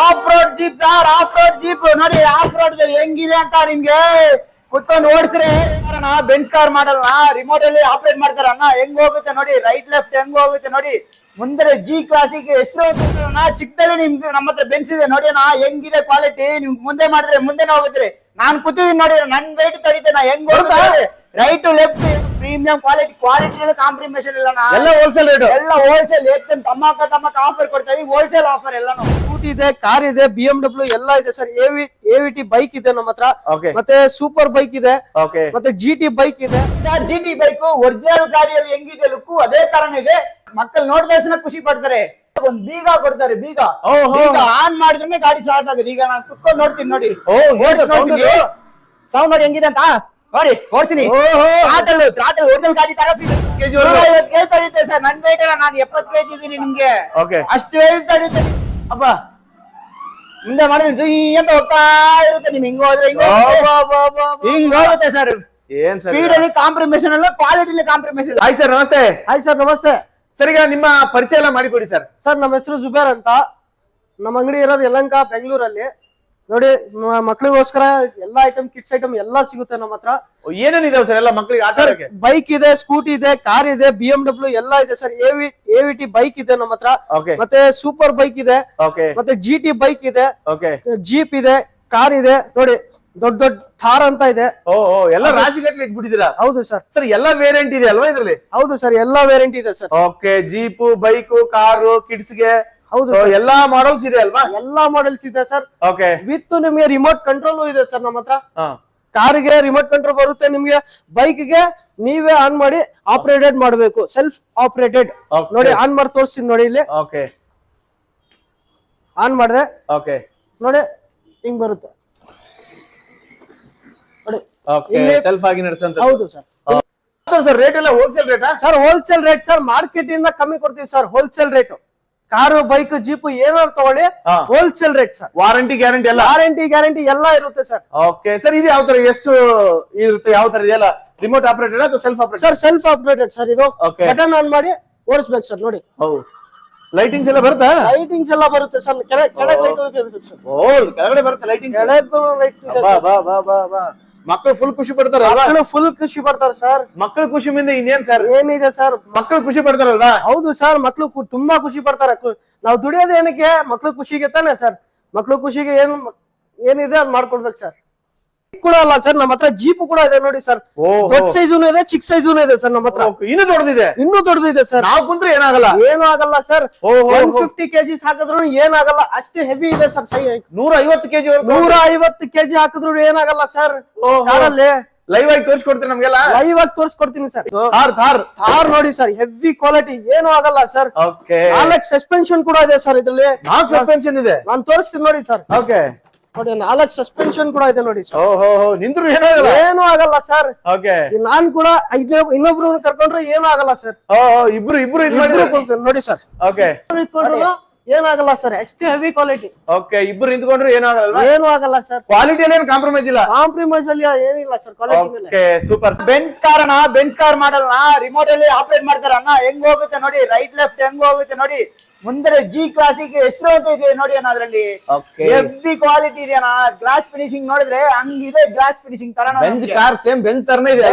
Off road jeep sir off road jeep ನೋಡಿ off road ಹೆಂಗಿದೆ ಅಂತ ನಿಮ್ಗೆ ಕುತ್ಕೊಂಡು ಓಡಿಸ್ರೆ. ಬೆಂಚ್ ಕಾರ್ ಮಾಡಲ್ಲ ರಿಮೋಟ್ ಅಲ್ಲಿ ಆಪರೇಟ್ ಮಾಡ್ತಾರ ಅಣ್ಣ. ಹೆಂಗ್ ಹೋಗುತ್ತೆ ನೋಡಿ ರೈಟ್ ಲೆಫ್ಟ್ ಹೆಂಗ್ ಹೋಗುತ್ತೆ ನೋಡಿ. ಮುಂದೆ ಜಿ ಕ್ಲಾಸಿಗೆ ಹೆಸರು ಚಿಕ್ಕದಲ್ಲಿ ನಿಮ್ಗೆ ನಮ್ಮ ಹತ್ರ ಬೆಂಚ್ ಇದೆ. ನೋಡಿ ಅಣ್ಣ ಹೆಂಗಿದೆ ಕ್ವಾಲಿಟಿ ನಿಮ್ಗೆ ಮುಂದೆ ಮಾಡಿದ್ರೆ ಮುಂದೆನೇ ಹೋಗುತ್ತೆ ನಾನ್ ಕೂತಿದ್ದೀನಿ ನೋಡಿ ನನ್ ವೈಟ್ ತಡಿತೆ ನಾ ಹೆಂಗ್ right left premium quality quality ಕಾಂಪ್ರಿಮೇಷನ್ ಇಲ್ಲ. ಎಲ್ಲ ಹೋಲ್ಸೇಲ್ ರೇಟ್ ಎಲ್ಲ ಹೋಲ್ಸೇಲ್ ಏನ್ ತಮ್ಮಕ ತಮ್ಮಕ ಆಫರ್ ಕೊಡ್ತಾ ಇದೀವಿ ಹೋಲ್ಸೇಲ್ ಆಫರ್ ಎಲ್ಲಾನು ಸ್ಕೂಟಿ ಇದೆ ಕಾರ್ ಇದೆ ಬಿ ಎಂ ಡಬ್ಲ್ಯೂ ಎಲ್ಲ ಇದೆ ಸರ್ ಎವಿ ಎವಿ ಟಿ ಬೈಕ್ ಇದೆ ನಮ್ಮ ಹತ್ರ. ಮತ್ತೆ ಸೂಪರ್ ಬೈಕ್ ಇದೆ. ಓಕೆ ಮತ್ತೆ ಜಿ ಟಿ ಬೈಕ್ ಇದೆ. Sir G T bike original ಗಾಡಿಯಲ್ಲಿ ಹೆಂಗಿದೆ ಲುಕ್ ಅದೇ ತರನೇ ಇದೆ. ಮಕ್ಕಳು ನೋಡಿದ ತಕ್ಷಣ ಖುಷಿ ಪಡ್ತಾರೆ. ಒಂದ್ ಬೀಗ ಕೊಡ್ತಾರೆ ಬೀಗ. ಬೀಗ ಆನ್ ಮಾಡಿದ್ರೆ ಗಾಡಿ ಸ್ಟಾರ್ಟ್ ಆಗುತ್ತೆ ಈಗ ನಾನು ಕುತ್ಕೊಂಡು ನೋಡ್ತೀನಿ ನೋಡಿ. ಸೌಂಡ್ ನೋಡಿ ಹೆಂಗಿದೆ ಅಂತ? ನೋಡಿ ಓಡ್ತೀನಿ ಓಹೋ. ತ್ರಾಟಲ್ ಟ್ರಾಟಲ್ ಒರಿಜಿನಲ್ ಗಾಡಿ ತರ ಕೆಜಿ ವರೆಗೂ? ಕೆಜಿ ತಡೀತೆ ಸರ್. ನನ್ ವೇಟ್ ನಾನು ಎಪ್ಪತ್ತು ಕೆಜಿ ಇದೀನಿ ನಿಮ್ಗೆ. ಅಷ್ಟು ವೇಟ್ ತಡೆಯುತ್ತೆ ಅಪ್ಪ. ಮುಂದೆ ಮಾಡಿದ್ರೆ ಜುಯ್ ಅಂತ ಹೋಗ್ತಾ ಇರುತ್ತೆ ನಿಮ್ ಹಿಂಗ್ ಹೋದ್ರೆ ಹಿಂಗ್ ಹೋಗುತ್ತೆ. ಸರ್. ಏನ್ ಸರ್ ಸ್ಪೀಡ್ ಅಲ್ಲಿ ಕಾಂಪ್ರಮೈಸನ್ ಅಲ್ಲ ಕ್ವಾಲಿಟಿಲಿ ಕಾಂಪ್ರಮೈಸನ್ ಹಾಯ್ ಸರ್ ನಮಸ್ತೆ. ಹಾಯ್ ಸರ್ ನಮಸ್ತೆ. ಸರ್ ಈಗ ನಿಮ್ಮ ಪರಿಚಯ ಎಲ್ಲ ಮಾಡಿಕೊಡಿ ಸರ್ ಸರ್ ನಮ್ಮ ಹೆಸರು ಜುಬೇರ್ ಅಂತ. ನಮ್ಮ ಅಂಗಡಿ ಇರೋದು ಯಲಂಕ ಬೆಂಗಳೂರಲ್ಲಿ. ನೋಡಿ ಮಕ್ಳಿಗೋಸ್ಕರ ಎಲ್ಲಾ ಐಟಮ್ ಕಿಡ್ಸ್ ಐಟಮ್ ಎಲ್ಲಾ ಸಿಗುತ್ತೆ ನಮ್ಮ ಹತ್ರ. ಏನೇನಿದಾವೆ ಸರ್ ಎಲ್ಲ ಮಕ್ಕಳಿಗೆ ಸರ್ ಬೈಕ್ ಇದೆ ಸ್ಕೂಟಿ ಇದೆ ಕಾರ್ ಇದೆ ಬಿ ಎಂ ಡಬ್ಲ್ಯೂ ಎಲ್ಲ ಇದೆ ಸರ್ ಎವಿ ವಿ ಟಿ ಬೈಕ್ ಇದೆ ನಮ್ಮ ಹತ್ರ. ಓಕೆ ಮತ್ತೆ ಸೂಪರ್ ಬೈಕ್ ಇದೆ. ಓಕೆ ಮತ್ತೆ ಜಿ ಟಿ ಬೈಕ್ ಇದೆ. ಓಕೆ ಜೀಪ್ ಇದೆ ಕಾರ್ ಇದೆ. ನೋಡಿ ದೊಡ್ಡ ದೊಡ್ಡ ಥಾರ್ ಅಂತ ಇದೆ. ಓ ಓ ಎಲ್ಲ ರಾಶಿ ಇಟ್ಬಿಟ್ಟಿದ್ದೀರಾ? ಹೌದು ಸರ್ ಸರ್ ಎಲ್ಲ ವೇರಿಯಂಟ್ ಇದೆ ಅಲ್ವಾ ಇದ್ರಲ್ಲಿ? ಹೌದು ಸರ್ ಎಲ್ಲಾ ವೇರಿಯಂಟ್ ಇದೆ sir okay jeep bike car ಕಿಡ್ಸ್ಗೆ ಹೌದು ಎಲ್ಲಾ ಮಾಡಲ್ಸ್ ಇದೆ ಅಲ್ವಾ? ಎಲ್ಲಾ ಮಾಡೆಲ್ಸ್ ಇದೆ ಸರ್. ಓಕೆ ವಿತ್ ನಿಮಗೆ ರಿಮೋಟ್ ಕಂಟ್ರೋಲ್ ಇದೆ ಸರ್ ನಮ್ಮ ಹತ್ರ. ಕಾರಿಗೆ ರಿಮೋಟ್ ಕಂಟ್ರೋಲ್ ಬರುತ್ತೆ ನಿಮ್ಗೆ. ಬೈಕ್ಗೆ ನೀವೇ ಆನ್ ಮಾಡಿ ಆಪರೇಟೆಡ್ ಮಾಡಬೇಕು. Self operated. ನೋಡಿ ಆನ್ ಮಾಡಿ ತೋರಿಸ್ತೀನಿ ನೋಡಿ ಇಲ್ಲಿ. ಓಕೆ ಆನ್ ಮಾಡಿದೆ. ಓಕೆ ನೋಡಿ ಹಿಂಗ್ ಬರುತ್ತೆ. ನೋಡಿ. ಇಲ್ಲಿ- ಸೆಲ್ಫ್ ಆಗಿ ನಡೆಸಂತ ಹೌದು ಸರ್. ಸರ್ ರೇಟ್ ಎಲ್ಲ wholesale ರೇಟಾ sir wholesale rate sir market ಇಂದ ಕಮ್ಮಿ ಕೊಡ್ತೀವಿ sir wholesale rate car bike jeep ಏನಾದ್ರು ತಗೊಳ್ಳಿ ಹಾ. Wholesale rate sir warranty guarantee ಎಲ್ಲ? ವಾರಂಟಿ ಗ್ಯಾರಂಟಿ ಎಲ್ಲ ಇರುತ್ತೆ ಸರ್ ಓಕೆ ಸರ್ ಇದು ಯಾವ ತರ ಎಷ್ಟು ಇರುತ್ತೆ ಯಾವ ತರ ಇದೆಲ್ಲ ರಿಮೋಟ್ ಆಪರೇಟೆಡ್ ಅಥವಾ self operated sir self operated sir ಇದು Okay. ಬಟನ್ ಆನ್ ಮಾಡಿ ಓಡಿಸ್ಬೇಕು ಸರ್ ನೋಡಿ. ಹೌದು ಲೈಟಿಂಗ್ಸ್ ಎಲ್ಲ ಬರುತ್ತಾ? ಲೈಟಿಂಗ್ಸ್ ಎಲ್ಲ ಬರುತ್ತೆ ಸರ್ ಕೆಳಗೆ ಲೈಟ್ ಇರುತ್ತೆ ಸರ್ ಓ ಕೆಳಗಡೆ ಬರುತ್ತೆ ಲೈಟಿಂಗ್ಸ್ ಕೆಳಗೂ ಲೈಟ್ ಬಾ ಬಾ ಬಾ ಬಾ ಬಾ. ಮಕ್ಕಳು ಫುಲ್ ಖುಷಿ ಪಡ್ತಾರೆ ಅಲ್ವಾ ಮಕ್ಕಳು ಫುಲ್ ಖುಷಿ ಪಡ್ತಾರೆ ಸರ್ ಮಕ್ಕಳು ಖುಷಿ ಮುಂದೆ ಇನ್ನೇನ್ ಸರ್ ಏನಿದೆ ಸರ್ ಮಕ್ಕಳು ಖುಷಿ ಪಡ್ತಾರಲ್ಲ ಹೌದು ಸರ್ ಮಕ್ಳು ಕು- ತುಂಬಾ ಖುಷಿ ಪಡ್ತಾರೆ. ನಾವು ದುಡಿಯೋದು ಏನಕ್ಕೆ ಮಕ್ಳು ಖುಷಿಗೆ ತಾನೆ ಸರ್ ಮಕ್ಳು ಖುಷಿಗೆ ಏನ್ ಏನಿದೆ ಅದ್ ಮಾಡ್ಕೊಡ್ಬೇಕು ಸರ್ ಕೂಡ ಅಲ್ಲ ಸರ್ ನಮ್ಮ ಹತ್ರ ಜೀಪ್ ಕೂಡ ಇದೆ ನೋಡಿ ಸರ್. ದೊಡ್ಡ ಸೈಜುನು ಇದೆ ಚಿಕ್ಕ ಸೈಜುನು ಇದೆ ಸರ್ ನಮ್ಮ ಹತ್ರ. ಇನ್ನು ದೊಡ್ಡದಿದೆ? ಇನ್ನೂ ದೊಡ್ಡದಿದೆ ಸರ್. ನಾವು ಕುಂದ್ರೆ ಏನಾಗಲ್ಲ? ಏನಾಗಲ್ಲ ಆಗಲ್ಲ ಸರ್. ಒನ್. ಫಿಫ್ಟಿ ಕೆಜಿ ಹಾಕಿದ್ರು ಏನಾಗಲ್ಲ ಅಷ್ಟು ಹೆವಿ ಇದೆ ಸರ್ ಸೈ ನೂರ ಐವತ್ತು ಕೆಜಿ ನೂರ ಐವತ್ತು ಕೆಜಿ ಹಾಕಿದ್ರು ಏನಾಗಲ್ಲ ಸರ್. ಕಾರಲ್ಲಿ ಲೈವ್ ಆಗಿ ತೋರಿಸ್ಕೊಡ್ತೀನಿ ನಮ್ಗೆಲ್ಲ? ಲೈವ್ ಆಗಿ ತೋರಿಸ್ಕೊಡ್ತೀನಿ ಸರ್. ಥಾರ್ ಥಾರ್. ಥಾರ್ ನೋಡಿ ಸರ್ ಹೆವಿ ಕ್ವಾಲಿಟಿ ಏನು ಆಗಲ್ಲ ಸರ್. ಓಕೆ ನಾಲ್ಕು ಸಸ್ಪೆನ್ಷನ್ ಕೂಡ ಇದೆ ಸರ್ ಇದ್ರಲ್ಲಿ. ನಾಲ್ಕು ಸಸ್ಪೆನ್ಷನ್ ಇದೆ? ನಾನು ತೋರಿಸ್ತೀನಿ ನೋಡಿ ಸರ್. ಓಕೆ ನೋಡಿ ನಾಲ್ಕು ಸಸ್ಪೆನ್ಷನ್ ಕೂಡ ಇದೆ ನೋಡಿ ಸರ್ ಓ ಹೋ ಹೋ ನಿಂತ್ರು ಏನಾಗಲ್ಲ ಏನು ಆಗಲ್ಲ ಸರ್ ಓಕೆ. ನಾನ್ ಕೂಡ ಇನ್ನೊಬ್- ಇನ್ನೊಬ್ರು ಕರ್ಕೊಂಡ್ರೆ ಏನು ಆಗಲ್ಲ ಸರ್ ಓ ಓ, ಇಬ್ರು ಇಬ್ರು ಇದು ಮಾಡಿದ್ರೆ ನೋಡಿ ಸರ್ ಓಕೆ. ಏನಾಗಲ್ಲ ಸರ್ ಎಷ್ಟು ಹೆವಿ ಕ್ವಾಲಿಟಿ ಓಕೆ ಇಬ್ರು ನಿಂತ್ಕೊಂಡ್ರೆ ಏನಾಗಲ್ಲ ಏನು ಆಗಲ್ಲ ಸರ್ ಕ್ವಾಲಿಟಿ ಏನೇನು ಕಾಂಪ್ರಮೈಸ್ ಇಲ್ಲ? ಕಾಂಪ್ರಮೈಸ್ ಅಲ್ಲಿ ಏನಿಲ್ಲ ಸರ್ ಕ್ವಾಲಿಟಿ ಮೇಲೆ. ಓಕೆ ಸೂಪರ್ ಬೆಂಚ್ ಕಾರ್ ಅಣ್ಣ ಬೆಂಚ್ ಕಾರ್ ಮಾಡಲ್ಲ. ರಿಮೋಟ್ ಅಲ್ಲಿ ಆಪರೇಟ್ ಮಾಡ್ತಾರ ಅಣ್ಣ. ಹೆಂಗ್ ಹೋಗುತ್ತೆ ನೋಡಿ ರೈಟ್ ಲೆಫ್ಟ್ ಹೆಂಗ್ ಹೋಗುತ್ತೆ ನೋಡಿ. ಮುಂದೆ ಜಿ ಕ್ಲಾಸಿಗೆ ಹೆಸರು ಅಂತ ಇದೆ ನೋಡಿ ಅಣ್ಣ ಅದ್ರಲ್ಲಿ. ಹೆವಿ ಕ್ವಾಲಿಟಿ ಇದೆ ಅಣ್ಣ. ಗ್ಲಾಸ್ ಫಿನಿಶಿಂಗ್ ನೋಡಿದ್ರೆ ಹಂಗಿದೆ ಗ್ಲಾಸ್ ಫಿನಿಶಿಂಗ್ ತರ ಬೆಂಜ್ ಕಾರ್ ಸೇಮ್ ಬೆಂಜ್ ತರನೇ ಇದೆ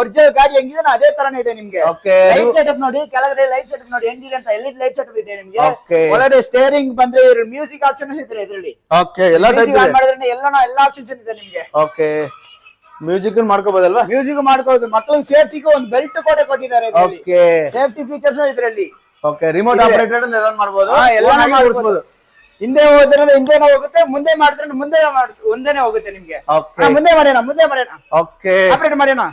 ಒರಿಜಿನಲ್ ಗಾಡಿ ಹೆಂಗಿದೆ ಅದೇ ತರನೇ ಇದೆ ನಿಮ್ಗೆ. ಲೈಟ್ ಸೆಟಪ್ ನೋಡಿ ಕೆಳಗಡೆ ಲೈಟ್ ಸೆಟಪ್ ನೋಡಿ ಹೆಂಗಿದೆ ಅಂತ ಎಲ್ಲಿ ಲೈಟ್ ಸೆಟಪ್ ಇದೆ ನಿಮ್ಗೆ. ಒಳಗಡೆ ಸ್ಟೇರಿಂಗ್ ಬಂದ್ರೆ ಮ್ಯೂಸಿಕ್ ಆಪ್ಷನ್ಸ್ ಇದೆ ಇದರಲ್ಲಿ. ಓಕೆ ಎಲ್ಲಾ ಟೈಪ್ ಇದೆ. ಮಾಡಿದ್ರೆ ಎಲ್ಲ ಎಲ್ಲ ಆಪ್ಷನ್ಸ್ ಇದೆ ನಿಮ್ಗೆ. ಓಕೆ ಮ್ಯೂಸಿಕ್ ಮಾಡ್ಕೋಬಹುದಲ್ವಾ ಮ್ಯೂಸಿಕ್ ಮಾಡ್ಕೋದು. ಮಕ್ಕಳಿಗೆ ಸೇಫ್ಟಿಗೆ ಒಂದು ಬೆಲ್ಟ್ ಕೂಡ ಕೊಟ್ಟಿದ್ದಾರೆ ಸೇಫ್ಟಿ ಫೀಚರ್ಸ್ ಇದರಲ್ಲಿ. Okay remote. ಆಪರೇಟೆಡ್ ರನ್ ಮಾಡಬಹುದು ಎಲ್ಲಾನು ಮಾಡಿಸಬಹುದು ಹಿಂದೆ ಹೋದ್ರೆ ಹಿಂದೆನೇ ಹೋಗುತ್ತೆ ಮುಂದೆ ಮಾಡಿದ್ರೆ ಮುಂದೆ ಮುಂದೆನೆ ಹೋಗುತ್ತೆ ನಿಮ್ಗೆ. ಮುಂದೆ ಮಾಡೋಣ ಮುಂದೆ ಮಾಡೋಣ ಓಕೆ ಆಪರೇಟ್ ಮಾಡೋಣ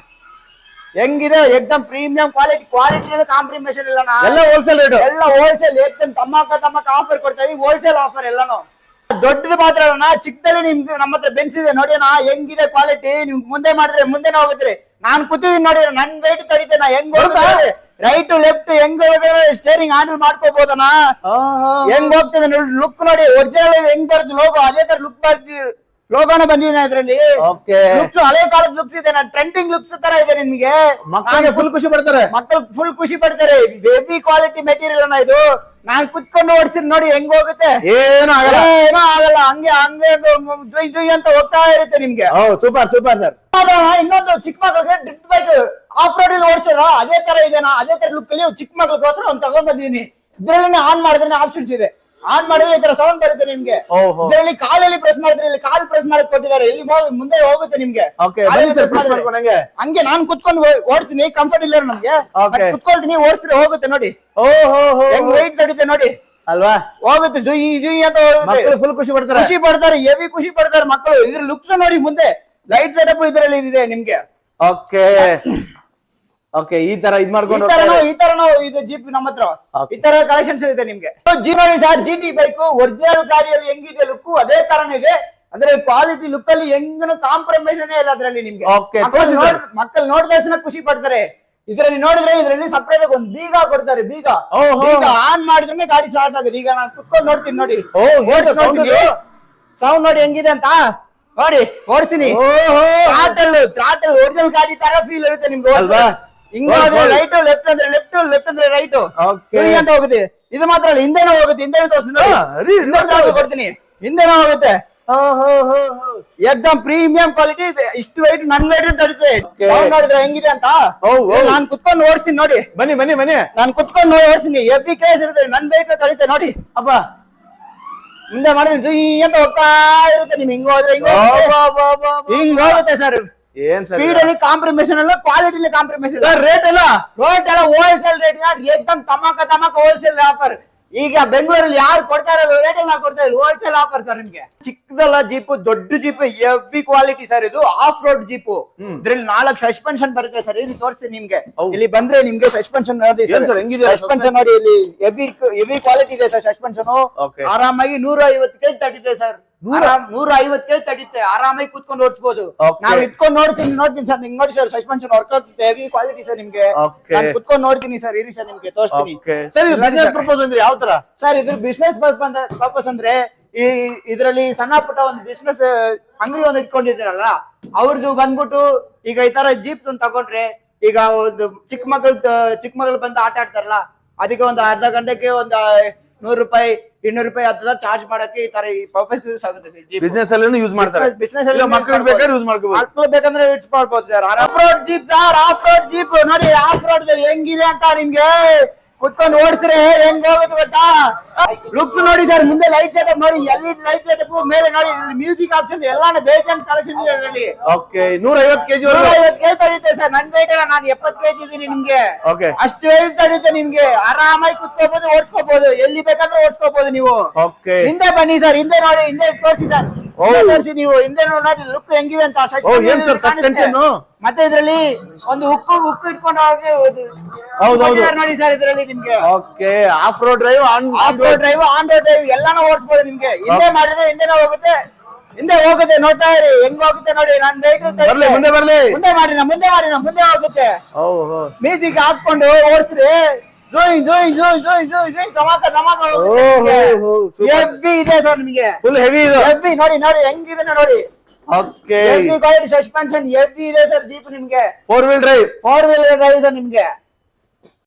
ಹೆಂಗಿದೆ? ಎಕ್ದಮ್ ಪ್ರೀಮಿಯಂ ಕ್ವಾಲಿಟಿ ಕ್ವಾಲಿಟಿ ಕಾಂಪ್ರಿಮೇಷನ್ ಇಲ್ಲ ಎಲ್ಲ ಹೋಲ್ಸೇಲ್ ರೇಟ್ ಎಲ್ಲ ಹೋಲ್ಸೇಲ್ ಎಕ್ದಮ್ ತಮ್ಮಕ ತಮ್ಮಕ ಆಫರ್ ಕೊಡ್ತಾ ಇದೀವಿ. ಹೋಲ್ಸೇಲ್ ಆಫರ್ ಎಲ್ಲಾನು. ದೊಡ್ಡದು ಮಾತ್ರ ಅಲ್ಲ ಚಿಕ್ಕದಲ್ಲಿ ನಿಮ್ದು ನಮ್ಮ ಹತ್ರ ಬೆನ್ಸ್ ಇದೆ. ನೋಡಿ ಅಣ್ಣ ಹೆಂಗಿದೆ ಕ್ವಾಲಿಟಿ ನಿಮ್ಗೆ ಮುಂದೆ ಮಾಡಿದ್ರೆ ಮುಂದೆನೆ ಹೋಗುತ್ತೆ ನಾನ್ ಕೂತಿದ್ದೀನಿ ನೋಡಿ ನನ್ ವೇಟ್ ತಡಿತೆ ನಾ ಹೆಂಗ್ ಹೋಗುತ್ತೆ ರೈಟ್ ಲೆಫ್ಟ್ ಹೆಂಗ್ ಸ್ಟೇರಿಂಗ್ ಹ್ಯಾಂಡಲ್ ಮಾಡ್ಕೋಬಹುದಣ್ಣ ಹೆಂಗ್ ಹೋಗ್ತದೆ ಲುಕ್ ನೋಡಿ ಒರಿಜಿನಲ್ ಹೆಂಗ್ ಬರ್ತದೆ ಲೋಗೋ ಅದೇ ತರ ಲುಕ್ ಬರ್ತಿ ಲೋಗೋನ ಬಂದಿದೆ ಇದ್ರಲ್ಲಿ. ಓಕೆ ಲುಕ್ಸ್ ಹಳೆ ಕಾಲದ ಲುಕ್ಸ್ ಇದೆ ಟ್ರೆಂಡಿಂಗ್ ಲುಕ್ಸ್ ತರ ಇದೆ ನಿಮ್ಗೆ ಮಕ್ಕಳಿಗೆ ಫುಲ್ ಖುಷಿ ಪಡ್ತಾರೆ. ಮಕ್ಕಳು ಫುಲ್ ಖುಷಿ ಪಡ್ತಾರೆ ಬೇಬಿ ಕ್ವಾಲಿಟಿ ಮೆಟೀರಿಯಲ್ ಅನ್ನ ಇದು. ನಾನ್ ಕುತ್ಕೊಂಡು ಓಡಿಸಿದ್ ನೋಡಿ ಹೆಂಗ್ ಹೋಗುತ್ತೆ? ಏನು ಆಗಲ್ಲ. ಏನೋ ಆಗಲ್ಲ. ಹಂಗೆ ಹಂಗೆ ಜುಯ್ ಜುಯ್ ಅಂತ ಹೋಗ್ತಾ ಇರುತ್ತೆ ನಿಮ್ಗೆ. Super super sir. ಇನ್ನೊಂದು ಚಿಕ್ಕ ಮಕ್ಳಿಗೆ ಡ್ರಿಫ್ಟ್ ಬೈಕ್ ಆಫ್ ರೋಡ್ ಅಲ್ಲಿ ಓಡಿಸಿದ್ರ ಅದೇ ತರ ಇದೆನಾ ಅದೇ ತರ ಲುಕ್ ಅಲ್ಲಿ ಚಿಕ್ಕ ಮಕ್ಳಿಗೋಸ್ಕರ ಒಂದ್ ತಗೊಂಡ್ ಬಂದಿದ್ದೀನಿ ಇದ್ರಲ್ಲಿ ಆನ್ ಮಾಡಿದ್ರೆ ಆಪ್ಷನ್ಸ್ ಇದೆ. ಆನ್ ಮಾಡಿದ್ರೆ ಈ ತರ ಸೌಂಡ್ ಬರುತ್ತೆ ನಿಮ್ಗೆ. ಓಹೋ. ಇದರಲ್ಲಿ ಕಾಲಲ್ಲಿ ಪ್ರೆಸ್ ಮಾಡಿದ್ರೆ ಇಲ್ಲಿ ಕಾಲ್ ಪ್ರೆಸ್ ಮಾಡಕ್ ಕೊಟ್ಟಿದ್ದಾರೆ. ಇಲ್ಲಿ ಹೋಗಿ ಮುಂದೆ ಹೋಗುತ್ತೆ ನಿಮ್ಗೆ. ಓಕೆ ಕಾಲಲ್ಲಿ ಬನ್ನಿ ಸರ್ press ಮಾಡಿದ್ರೆ. ಮಾಡ್ಕೊಂಡಂಗೆ. ಹಂಗೆ ನಾನ್ ಕುತ್ಕೊಂಡು ಓಡಿಸ್ತೀನಿ ಕಂಫರ್ಟ್ ಇಲ್ಲ ನಮ್ಗೆ. Okay. ನೀವು ಕುತ್ಕೊಳ್ತೀನಿ ಓಡಿಸಿದ್ರೆ ಹೋಗುತ್ತೆ ನೋಡಿ. ಹೋ ಹೆಂಗ್ ನಡೀತೆ ನೋಡಿ. ಅಲ್ವಾ? ಹೋಗುತ್ತೆ ಜುಯಿ ಜುಯಿ ಅಂತ ಹೋಗುತ್ತೆ. ಮಕ್ಕಳು ಫುಲ್ ಖುಷಿ ಪಡ್ತಾರೆ. ಖುಷಿ ಪಡ್ತಾರೆ ಹೆವಿ ಖುಷಿ ಪಡ್ತಾರೆ ಮಕ್ಕಳು. ಇದ್ರ ಲುಕ್ಸ್ ನೋಡಿ ಮುಂದೆ. ಲೈಟ್ ಸೆಟಪ್ ಇದ್ರಲ್ಲಿ ಇದೆ ನಿಮ್ಗೆ. ಓಕೆ ಓಕೆ ಈ ತರ ಇದ್ ಈ ಮಾಡ್ಕೊಂಡು. ಈ ತರನು ಇದು ಜೀಪ್ ನಮ್ಮ ಹತ್ರ. ಈ ತರ ಕಲೆಕ್ಷನ್ಸ್ ಇದೆ ನಿಮ್ಗೆ. ಜಿ ನೋಡಿ sir G T bike original ಗಾಡಿಯಲ್ಲಿ ಹೆಂಗಿದೆ ಲುಕ್ ಅದೇ ತರನೇ ಇದೆ. ಅಂದ್ರೆ ಕ್ವಾಲಿಟಿ ಲುಕ್ ಅಲ್ಲಿ ಹೆಂಗನು ಕಾಂಪ್ರಮೈಸನ್ ಇಲ್ಲ ಅದ್ರಲ್ಲಿ ನಿಮ್ಗೆ. ಮಕ್ಕಳು ನೋಡಿದ ತಕ್ಷಣ ಖುಷಿ ಪಡ್ತಾರೆ. ಇದ್ರಲ್ಲಿ ನೋಡಿದ್ರೆ ಇದ್ರಲ್ಲಿ ಸಪರೇಟ್ ಒಂದು ಬೀಗ ಕೊಡ್ತಾರೆ ಬೀಗ. ಬೀಗ ಆನ್ ಮಾಡಿದ್ರೆ ಗಾಡಿ ಸ್ಟಾರ್ಟ್ ಆಗುತ್ತೆ. ಈಗ ನಾನು ಕುತ್ಕೊಂಡು ನೋಡ್ತೀನಿ ನೋಡಿ. ಸೌಂಡ್ ನೋಡಿ ಹೆಂಗಿದೆ ಅಂತ? ನೋಡಿ ಓಡಿಸ್ತೀನಿ. ಓಹೋ. ಟ್ರಾಟಲ್ ಟ್ರಾಟಲ್ ಒರಿಜಿನಲ್ ಗಾಡಿ ತರ ಫೀಲ್ ಇರುತ್ತೆ ನಿಮ್ಗೆ ಅಲ್ವಾ? ಹಿಂಗಾದ್ರೆ. ರೈಟ್ ಲೆಫ್ಟ್ ಅಂದ್ರೆ ಲೆಫ್ಟ್ ಲೆಫ್ಟ್ ಅಂದ್ರೆ ರೈಟ್ Okay. ಅಂತ ಹೋಗುತ್ತೆ. ಇದು ಮಾತ್ರ ಅಲ್ಲ ಹಿಂದೆನೂ ಹೋಗುತ್ತೆ ಹಿಂದೆನೂ ತೋರಿಸ್ತೀನಿ ಹಿಂದೆ ಆಗುತ್ತೆ. ಕೊಡ್ತೀನಿ. ಹಿಂದೆನೂ ಹೋಗುತ್ತೆ. ಎಕ್ದಮ್ ಪ್ರೀಮಿಯಂ ಕ್ವಾಲಿಟಿ ಇಷ್ಟು ವೈಟ್ ನನ್ ವೈಟ್ ತಡಿತೆ ನೋಡಿದ್ರೆ ಹೆಂಗಿದೆ ಅಂತ? ನಾನ್ ಓ. ನಾನು ಕುತ್ಕೊಂಡು ಓಡಿಸ್ತೀನಿ ನೋಡಿ. ಬನ್ನಿ ಬನ್ನಿ ಬನ್ನಿ. ನಾನ್ ಕುತ್ಕೊಂಡು ಓಡಿಸ್ತೀನಿ. ಎಫ್ ಕೇಸ್ ಇರುತ್ತೆ. ನನ್ ವೈಟ್ ತಡಿತೆ ನೋಡಿ. ಅಪ್ಪ. ಹಿಂದೆ ಮಾಡಿದ್ರೆ ಜುಯ್ ಅಂತ ಹೋಗ್ತಾ ಇರುತ್ತೆ. ನಿಮ್ ಹಿಂಗ್ ಹೋದ್ರೆ. ಹಿಂಗ್ ಹೋಗುತ್ತೆ. ಸರ್ ಏನ್ ಸರ್? ಸ್ಪೀಡ್ ಅಲ್ಲಿ ಕಾಂಪ್ರಮೈಸನ್ ಅಲ್ಲ ಕ್ವಾಲಿಟಿ ಕಾಂಪ್ರಮೈಸನ್ ಸರ್ ರೇಟ್ ಎಲ್ಲ ರೇಟ್ ಎಲ್ಲ ಹೋಲ್ಸೇಲ್ ರೇಟ್ ಏಕದಮ್ ತಮಕ ತಮಾಕ ಹೋಲ್ಸೇಲ್ ಆಫರ್ ಈಗ ಬೆಂಗಳೂರಲ್ಲಿ ಯಾರು ಕೊಡ್ತಾ ಇರೋ ರೇಟ್ ಅಲ್ಲಿ ನಾವು ಕೊಡ್ತಾ ಇದ್ದೀವಿ ಹೋಲ್ಸೇಲ್ ಆಫರ್ ಸರ್ ನಿಮ್ಗೆ. ಚಿಕ್ಕದಲ್ಲ ಜೀಪ್ ದೊಡ್ಡ ಜೀಪ್ ಎವಿ ಕ್ವಾಲಿಟಿ ಸರ್ ಇದು ಆಫ್ ರೋಡ್ ಜೀಪ್. ಇದ್ರಲ್ಲಿ ನಾಲ್ಕು ಸಸ್ಪೆನ್ಷನ್ ಬರುತ್ತೆ ಸರ್ ಇಲ್ಲಿ ತೋರಿಸ್ತೀನಿ ನಿಮ್ಗೆ. ಇಲ್ಲಿ ಬಂದ್ರೆ ನಿಮ್ಗೆ ಸಸ್ಪೆನ್ಷನ್ ನೋಡಿ ಸರ್ ಹೆಂಗಿದೆ ಸಸ್ಪೆನ್ಷನ್ ನೋಡಿ ಇಲ್ಲಿ ಹೆವಿ ಹೆವಿ ಕ್ವಾಲಿಟಿ ಇದೆ ಸರ್ ಸಸ್ಪೆನ್ಷನ್ ಆರಾಮಾಗಿ ನೂರ ಐವತ್ತು ಕೆಜಿ ತಟ್ಟಿದೆ ಸರ್ ನೂರ ಐವತ್ತು ಕೆಜಿ ತಟ್ಟಿತ್ತೆ ಆರಾಮಾಗಿ ಕುತ್ಕೊಂಡು ಓಡಿಸಬಹುದು. ನಾವು ಇಟ್ಕೊಂಡು ನೋಡ್ತೀನಿ ನೋಡ್ತೀನಿ ಸರ್. ನಿಮ್ಗೆ ನೋಡಿ ಸರ್ ಸಸ್ಪೆನ್ಷನ್ ವರ್ಕ್ ಆಗುತ್ತೆ ಹೆವಿ ಕ್ವಾಲಿಟಿ ಸರ್ ನಿಮ್ಗೆ. ನಾನು ಕುತ್ಕೊಂಡು ನೋಡ್ತೀನಿ ಸರ್. ಇರಿ ಸರ್ ನಿಮ್ಗೆ. ತೋರಿಸ್ತೀನಿ. ಸರ್ ಇದು ಬಿಸ್ನೆಸ್ ಪ್ರಪೋಸ್ ಅಂದ್ರೆ ಯಾವ ತರ? ಸರ್ ಇದ್ರ ಬಿಸ್ನೆಸ್ ಪರ್ಪಸ್ ಅಂದ್ರೆ ಈ ಇದರಲ್ಲಿ ಸಣ್ಣ ಪುಟ್ಟ ಒಂದು ಬಿಸ್ನೆಸ್ ಅಂಗಡಿ ಒಂದು ಇಟ್ಕೊಂಡಿದ್ದೀರಲ್ಲ ಅವ್ರದ್ದು ಬಂದ್ಬಿಟ್ಟು ಈಗ ಈ ತರ ಜೀಪ್ ಒಂದು ತಗೊಂಡ್ರೆ ಈಗ ಒಂದು ಚಿಕ್ಕ ಮಕ್ಕಳು ಚಿಕ್ಕ ಮಗಳು ಬಂದು ಆಟ ಆಡ್ತಾರಲ್ಲ ಅದಕ್ಕೆ ಒಂದು ಅರ್ಧ ಗಂಟೆಗೆ ಒಂದು ನೂರು ರೂಪಾಯಿ ಇನ್ನೂರು ರೂಪಾಯಿ ಹತ್ತದ ಚಾರ್ಜ್ ಮಾಡಕ್ಕೆ ಈ ತರ ಈ ಪರ್ಪಸ್ ಯೂಸ್ ಆಗುತ್ತೆ ಸರ್ ಬಿಸ್ನೆಸ್ ಅಲ್ಲಿ ಯೂಸ್ ಮಾಡ್ತಾರೆ. ಬಿಸ್ನೆಸ್ ಅಲ್ಲಿ ಮಕ್ಕಳಿಗೆ ಬೇಕಾದ್ರೆ ಯೂಸ್ ಮಾಡ್ಕೋಬಹುದು ಮಕ್ಕಳು ಬೇಕಂದ್ರೆ ಇಟ್ಸ್ ಮಾಡ್ಬೋದು sir. Off road jeep sir off road jeep ನೋಡಿ ಆಫ್ ರೋಡ್ ಹೆಂಗಿದೆ ಅಂತ ನಿಮ್ಗೆ? ಕುತ್ಕೊಂಡು ಓಡಿಸ್ರೆ ಹೆಂಗ್ ಹೋಗುತ್ತೆ ಗೊತ್ತಾ? ಲುಕ್ಸ್ ನೋಡಿ ಸರ್ ಮುಂದೆ ಲೈಟ್ ಸೆಟಪ್ ನೋಡಿ ಎಲ್ಲಿ ಲೈಟ್ ಸೆಟಪ್ ಮೇಲೆ ನೋಡಿ ಮ್ಯೂಸಿಕ್ ಆಪ್ಷನ್ ಎಲ್ಲಾನು ಬೇಕಂತ ಕಲೆಕ್ಷನ್ ಇದೆ ಅದರಲ್ಲಿ. ಓಕೆ ನೂರ ಐವತ್ತು ಕೆಜಿ ನೂರ ಐವತ್ತು ಕೆಜಿ ತಡೀತೆ ಸರ್ ನನ್ ವೇಟ್ ಅಲ್ಲ ನಾನು ಎಪ್ಪತ್ತು ಕೆಜಿ ಇದೀನಿ ನಿಮ್ಗೆ. ಓಕೆ ಅಷ್ಟು ವೇಟ್ ತಡೀತೆ ನಿಮ್ಗೆ. ಆರಾಮಾಗಿ ಕುತ್ಕೋಬಹುದು ಓಡಿಸ್ಕೋಬಹುದು ಎಲ್ಲಿ ಬೇಕಾದ್ರೆ ಓಡಿಸ್ಕೋಬಹುದು ನೀವು. ಓಕೆ ಹಿಂದೆ ಬನ್ನಿ ಸರ್ ಹಿಂದೆ ನೋಡಿ ಹಿಂದೆ ತೋರಿಸಿ ಸರ್ ತೋರಿಸಿ ನೀವು ಹಿಂದೆ ನೋಡಿ ಲುಕ್ ಹೆಂಗಿದೆ ಅಂತ suspension? ಮತ್ತೆ ಇದ್ರಲ್ಲಿ ಒಂದು ಉಕ್ಕು ಉಕ್ಕು ಇಟ್ಕೊಂಡು ಹೋಗಿ ಹೌದು, ನೋಡಿ ಸರ್ ಇದ್ರಲ್ಲಿ ನಿಮ್ಗೆ. Okay off road drive on off road drive on road drive ಎಲ್ಲಾನು ಓಡಿಸ್ಬೋದು ನಿಮ್ಗೆ. ಹಿಂದೆ ಮಾಡಿದ್ರೆ ಹಿಂದೆನೇ ಹೋಗುತ್ತೆ. ಹಿಂದೆ ಹೋಗುತ್ತೆ ನೋಡ್ತಾ ಇರಿ. ಹೆಂಗ್ ಹೋಗುತ್ತೆ ನೋಡಿ ನಾನ್ ಬೈಕ್ ಬರ್ಲಿ ಮುಂದೆ ಬರ್ಲಿ. ಮುಂದೆ ಮಾಡಿ ನಾ ಮುಂದೆ ಮಾಡಿ ನಾ ಮುಂದೆ ಹೋಗುತ್ತೆ. ಮ್ಯೂಸಿಕ್ ಹಾಕೊಂಡು ಓಡಿಸ್ರಿ ಜೋಯ್ ಜೋಯ್ ಜೋಯ್ ಜೋಯ್ ಜೋಯ್ ಧಮಾಕ ಧಮಾಕ ಇದೆ ಸರ್ ನಿಮ್ಗೆ. ಫುಲ್ ಹೆವಿ ಇದು. ಹೆವಿ ನೋಡಿ ನೋಡಿ ಹೆಂಗಿದೆ ನೋಡಿ. Okay. Heavy quality suspension heavy ಇದೆ ಸರ್ ಜೀಪ್ ನಿಮ್ಗೆ. Four wheel drive four wheel drive sir ನಿಮ್ಗೆ.